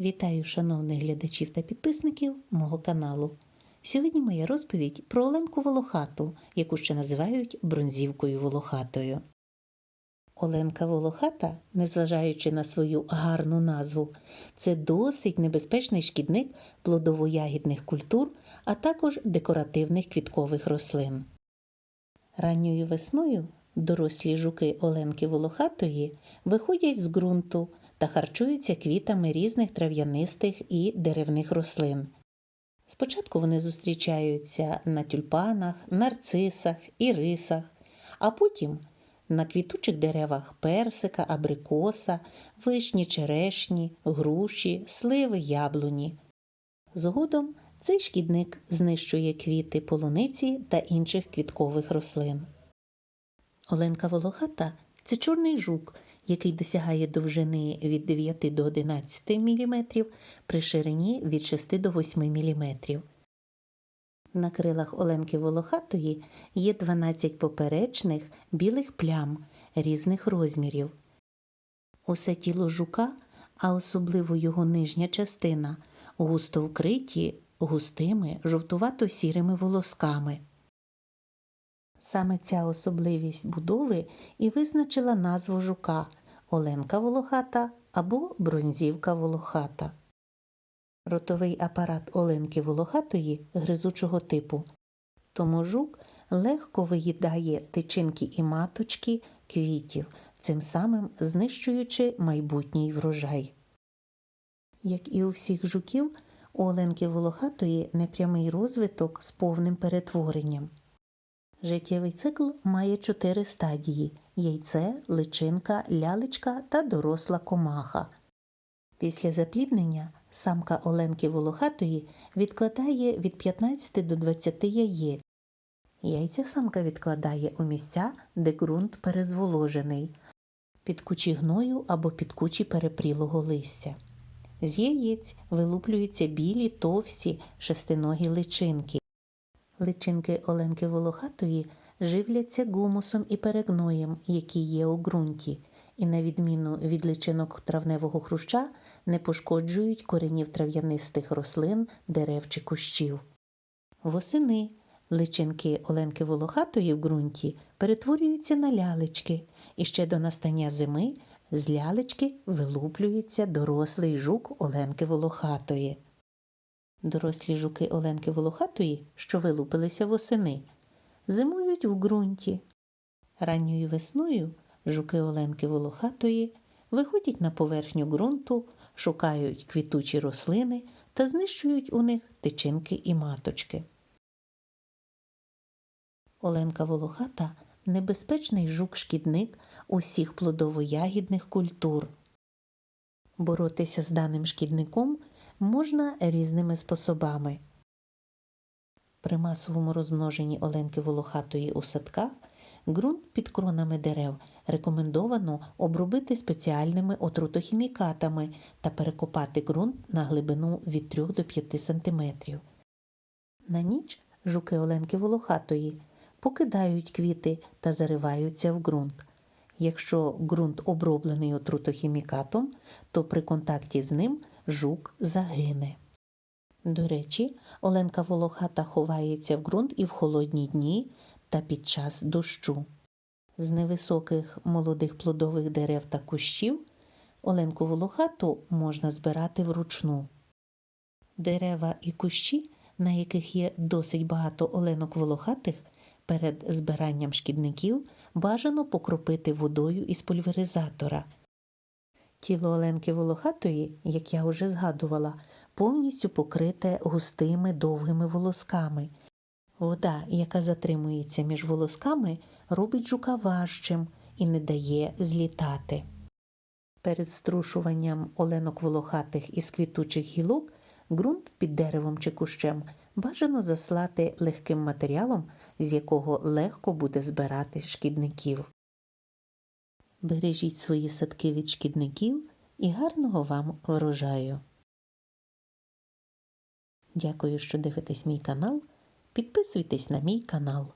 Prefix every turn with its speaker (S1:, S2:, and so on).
S1: Вітаю шановних глядачів та підписників мого каналу. Сьогодні моя розповідь про Оленку Волохату, яку ще називають бронзівкою волохатою. Оленка Волохата, незважаючи на свою гарну назву, це досить небезпечний шкідник плодово-ягідних культур, а також декоративних квіткових рослин. Ранньою весною дорослі жуки Оленки Волохатої виходять з ґрунту та харчуються квітами різних трав'янистих і деревних рослин. Спочатку вони зустрічаються на тюльпанах, нарцисах, ірисах, а потім на квітучих деревах персика, абрикоса, вишні, черешні, груші, сливи, яблуні. Згодом цей шкідник знищує квіти полуниці та інших квіткових рослин. Оленка волохата це чорний жук, який досягає довжини від 9 до 11 мм, при ширині від 6 до 8 мм. На крилах Оленки волохатої є 12 поперечних білих плям різних розмірів. Усе тіло жука, а особливо його нижня частина, густо вкриті густими жовтувато-сірими волосками. Саме ця особливість будови і визначила назву жука Оленка волохата або бронзівка волохата. Ротовий апарат Оленки волохатої гризучого типу, тому жук легко виїдає тичинки і маточки квітів, цим самим знищуючи майбутній врожай. Як і у всіх жуків, у Оленки волохатої непрямий розвиток з повним перетворенням. Життєвий цикл має чотири стадії яйце, личинка, лялечка та доросла комаха. Після запліднення самка Оленки Волохатої відкладає від 15 до 20 яєць. Яйця самка відкладає у місця, де ґрунт перезволожений, під кучі гною або під кучі перепрілого листя. З яєць вилуплюються білі, товсті, шестиногі личинки. Личинки Оленки Волохатої живляться гумусом і перегноєм, які є у ґрунті, і, на відміну від личинок травневого хруща, не пошкоджують коренів трав'янистих рослин, дерев чи кущів. Восени личинки Оленки Волохатої в ґрунті перетворюються на лялечки, і ще до настання зими з лялечки вилуплюється дорослий жук Оленки Волохатої. Дорослі жуки Оленки Волохатої, що вилупилися восени, зимують в ґрунті. Ранньою весною жуки Оленки Волохатої виходять на поверхню ґрунту, шукають квітучі рослини та знищують у них тичинки і маточки. Оленка Волохата небезпечний жук-шкідник усіх плодово-ягідних культур. Боротися з даним шкідником можна різними способами. При масовому розмноженні оленки волохатої у садках ґрунт під кронами дерев рекомендовано обробити спеціальними отрутохімікатами та перекопати ґрунт на глибину від 3 до 5 см. На ніч жуки оленки волохатої покидають квіти та зариваються в ґрунт. Якщо ґрунт оброблений отрутохімікатом, то при контакті з ним жук загине. До речі, Оленка Волохата ховається в ґрунт і в холодні дні та під час дощу. З невисоких молодих плодових дерев та кущів Оленку Волохату можна збирати вручну. Дерева і кущі, на яких є досить багато оленок волохатих, перед збиранням шкідників бажано покропити водою із пульверизатора. Тіло Оленки Волохатої, як я вже згадувала, повністю покрите густими довгими волосками. Вода, яка затримується між волосками, робить жука важчим і не дає злітати. Перед струшуванням оленок волохатих із квітучих гілок ґрунт під деревом чи кущем бажано заслати легким матеріалом, з якого легко буде збирати шкідників. Бережіть свої садки від шкідників і гарного вам врожаю. Дякую, що дивитесь мій канал. Підписуйтесь на мій канал.